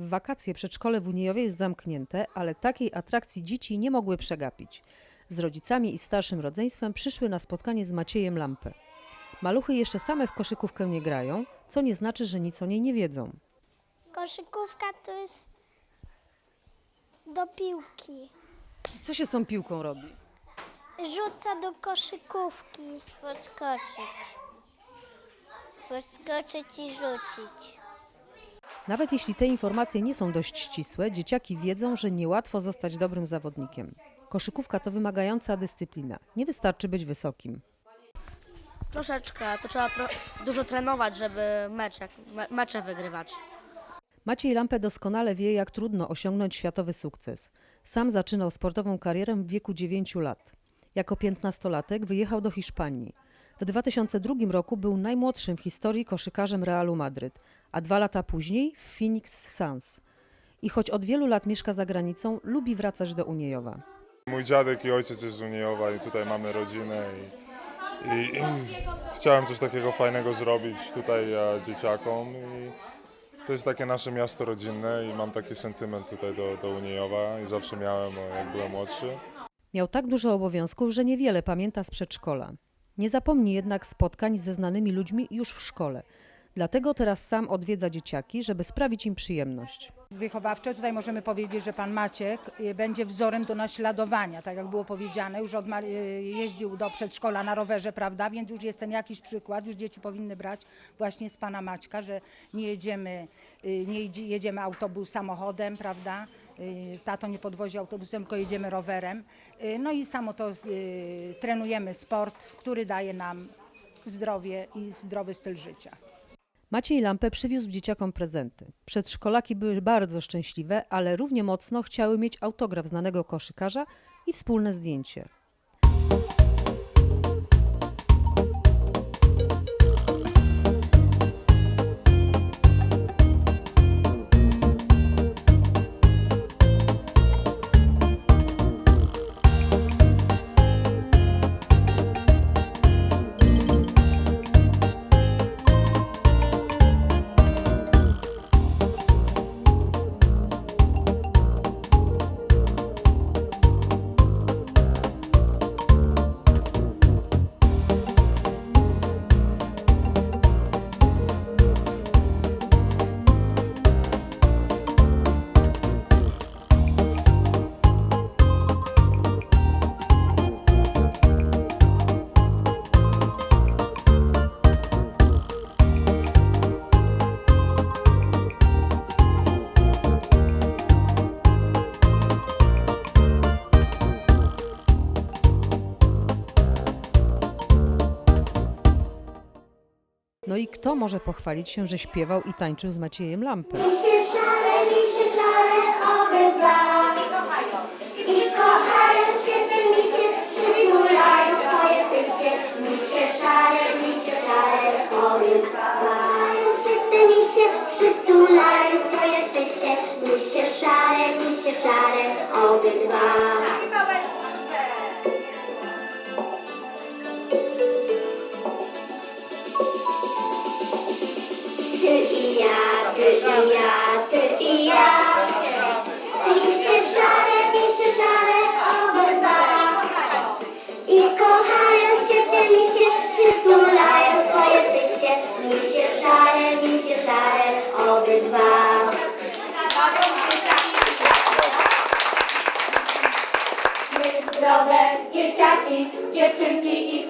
W wakacje przedszkole w Uniejowie jest zamknięte, ale takiej atrakcji dzieci nie mogły przegapić. Z rodzicami i starszym rodzeństwem przyszły na spotkanie z Maciejem Lampę. Maluchy jeszcze same w koszykówkę nie grają, co nie znaczy, że nic o niej nie wiedzą. Koszykówka to jest do piłki. Co się z tą piłką robi? Rzuca do koszykówki. Podskoczyć. Podskoczyć i rzucić. Nawet jeśli te informacje nie są dość ścisłe, dzieciaki wiedzą, że niełatwo zostać dobrym zawodnikiem. Koszykówka to wymagająca dyscyplina. Nie wystarczy być wysokim. Troszeczkę, to trzeba tro- dużo trenować, żeby mecz, jak, me- mecze wygrywać. Maciej Lampę doskonale wie, jak trudno osiągnąć światowy sukces. Sam zaczynał sportową karierę w wieku 9 lat. Jako piętnastolatek wyjechał do Hiszpanii. W 2002 roku był najmłodszym w historii koszykarzem Realu Madryt, a dwa lata później w Phoenix Suns. I choć od wielu lat mieszka za granicą, lubi wracać do Uniejowa. Mój dziadek i ojciec jest z Uniejowa i tutaj mamy rodzinę i, i, i chciałem coś takiego fajnego zrobić tutaj e, dzieciakom i to jest takie nasze miasto rodzinne i mam taki sentyment tutaj do, do Uniejowa i zawsze miałem e, jak byłem młodszy. Miał tak dużo obowiązków, że niewiele pamięta z przedszkola. Nie zapomni jednak spotkań ze znanymi ludźmi już w szkole. Dlatego teraz sam odwiedza dzieciaki, żeby sprawić im przyjemność. wychowawcze. Tutaj możemy powiedzieć, że pan Maciek y, będzie wzorem do naśladowania, tak jak było powiedziane. Już od, y, jeździł do przedszkola na rowerze, prawda, więc już jest ten jakiś przykład. Już dzieci powinny brać właśnie z pana Maćka, że nie jedziemy, y, nie jedzie- jedziemy autobus samochodem, prawda. Tato nie podwozi autobusem, tylko jedziemy rowerem. No i samo to trenujemy sport, który daje nam zdrowie i zdrowy styl życia. Maciej Lampę przywiózł dzieciakom prezenty. Przedszkolaki były bardzo szczęśliwe, ale równie mocno chciały mieć autograf znanego koszykarza i wspólne zdjęcie. I kto może pochwalić się, że śpiewał i tańczył z Maciejem Lampę? Liście szare, liście szare, obydwa. I kochając się, tym liście przytulają swoje tyście. Liście szare, liście szare, obydwa. Kochając się, tym liście przytulają swoje tyście. Liście szare, liście szare, obydwa. Ja, ty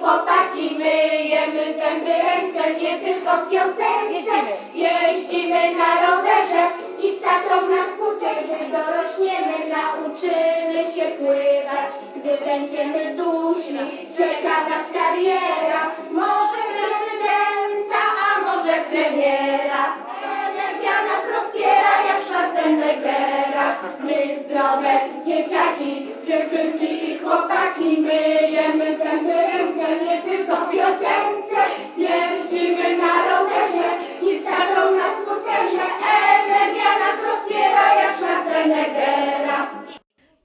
chłopaki, myjemy zęby, ręce, nie tylko w piosence. Jeździmy na rowerze i z tatą na skuterze. Dorośniemy, nauczymy się pływać, gdy będziemy duźni. Czeka nas kariera, może prezydenta, a może premiera. Energia nas rozpiera jak Schwarzeneggera. My zdrowe dzieciaki, dziewczynki i chłopaki, myjemy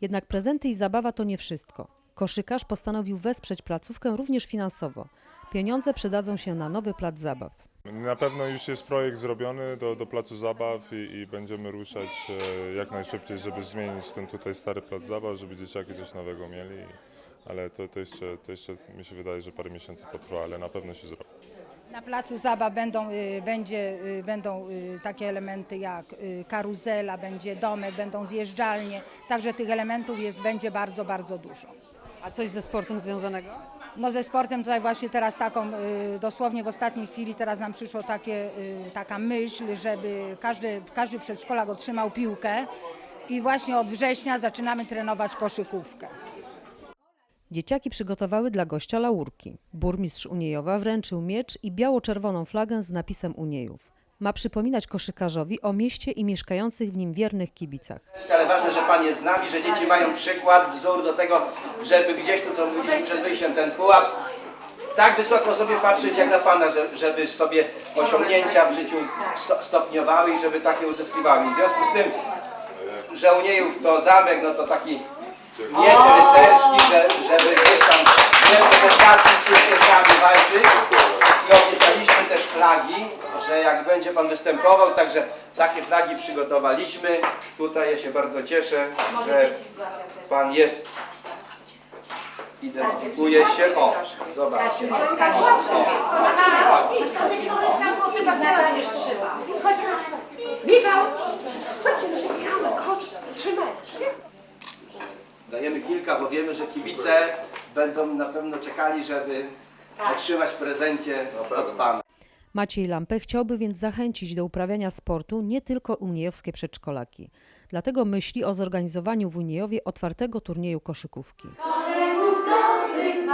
Jednak prezenty i zabawa to nie wszystko. Koszykarz postanowił wesprzeć placówkę również finansowo. Pieniądze przydadzą się na nowy plac zabaw. Na pewno już jest projekt zrobiony do, do placu zabaw i, i będziemy ruszać e, jak najszybciej, żeby zmienić ten tutaj stary plac zabaw, żeby dzieciaki coś nowego mieli. Ale to, to, jeszcze, to jeszcze mi się wydaje, że parę miesięcy potrwa, ale na pewno się zrobi. Na placu zabaw będą, y, będzie, y, będą y, takie elementy jak y, karuzela, będzie domek, będą zjeżdżalnie, także tych elementów jest, będzie bardzo, bardzo dużo. A coś ze sportem związanego? No ze sportem tutaj właśnie teraz taką, y, dosłownie w ostatniej chwili teraz nam przyszło takie, y, taka myśl, żeby każdy, każdy przedszkolak otrzymał piłkę i właśnie od września zaczynamy trenować koszykówkę. Dzieciaki przygotowały dla gościa laurki. Burmistrz Uniejowa wręczył miecz i biało-czerwoną flagę z napisem Uniejów. Ma przypominać koszykarzowi o mieście i mieszkających w nim wiernych kibicach. Ale ważne, że Pan jest z nami, że dzieci mają przykład, wzór do tego, żeby gdzieś tu, co mówiliśmy przed wyjściem, ten pułap, tak wysoko sobie patrzeć jak na Pana, że- żeby sobie osiągnięcia w życiu sto, stopniowały i żeby takie uzyskiwały. W związku z tym, że u Niejów to zamek, no to taki miecz rycerski, że, żeby gdzieś tam w reprezentacji z sukcesami walczyć. I obiecaliśmy też flagi, że jak będzie Pan występował, także takie flagi przygotowaliśmy. Tutaj ja się bardzo cieszę, że Pan jest. Identyfikuje się. O, zobaczcie. Dajemy kilka, bo wiemy, że kibice będą na pewno czekali, żeby otrzymać w prezencie od Pana. Maciej Lampę chciałby więc zachęcić do uprawiania sportu nie tylko uniejowskie przedszkolaki. Dlatego myśli o zorganizowaniu w Uniejowie otwartego turnieju koszykówki. Dobrych